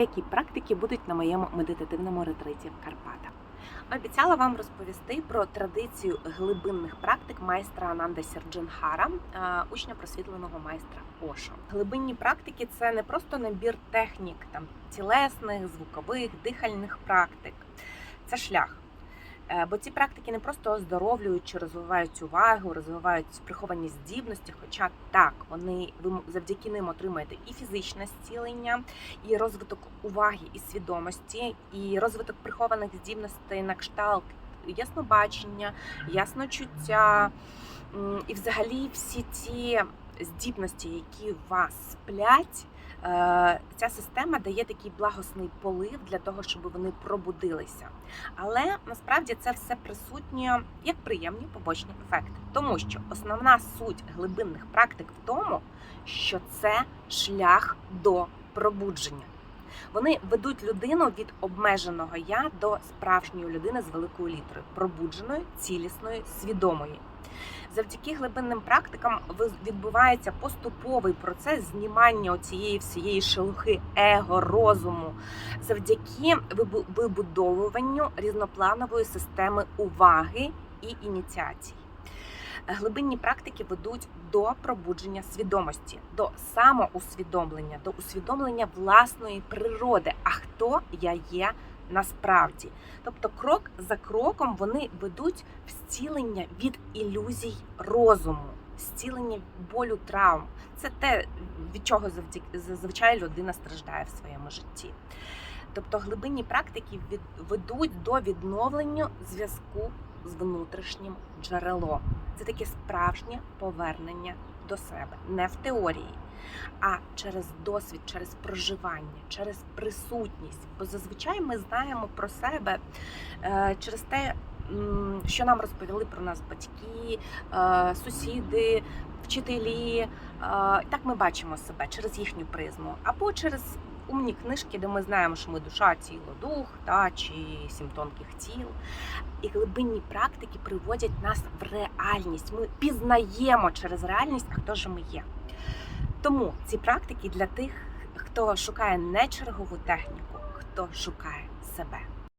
які практики будуть на моєму медитативному ретриті в Карпатах. Обіцяла вам розповісти про традицію глибинних практик майстра Ананда Сердженхара, е, учня просвітленого майстра Ошо. Глибинні практики це не просто набір технік, там тілесних, звукових, дихальних практик. Це шлях. Е, Бо ці практики не просто оздоровлюють чи розвивають увагу, розвивають приховані здібності. Хоча так, вони ви завдяки ним отримаєте і фізичне зцілення, і розвиток уваги і свідомості, і розвиток прихованих здібностей на кшталт яснобачення, ясночуття, і взагалі всі ті здібності, які в вас сплять. Е, Ця система дає такий благосний полив для того, щоб вони пробудилися. Але насправді це все присутнє як приємні побочні ефекти, тому що основна суть глибинних практик в тому, що це шлях до пробудження. Вони ведуть людину від обмеженого я до справжньої людини з великою літерою, пробудженої, цілісної, свідомої. Завдяки глибинним практикам відбувається поступовий процес знімання цієї всієї шелухи его, розуму, завдяки вибу- вибудовуванню різнопланової системи уваги і ініціацій. Глибинні практики ведуть до пробудження свідомості, до самоусвідомлення, до усвідомлення власної природи. А хто я є насправді? Тобто, крок за кроком вони ведуть в зцілення від ілюзій розуму, зцілення болю травм. Це те, від чого зазвичай людина страждає в своєму житті. Тобто глибинні практики ведуть до відновлення зв'язку з внутрішнім джерелом. Це таке справжнє повернення до себе, не в теорії, а через досвід, через проживання, через присутність. Бо зазвичай ми знаємо про себе е, через те, що нам розповіли про нас батьки, е, сусіди, вчителі. Е, Так ми бачимо себе через їхню призму, або через умні книжки, де ми знаємо, що ми душа, тіло, дух, та чи сім тонких тіл. І глибинні практики приводять нас в реальність. Ми пізнаємо через реальність, а хто ж ми є. Тому ці практики для тих, хто шукає не чергову техніку, хто шукає себе.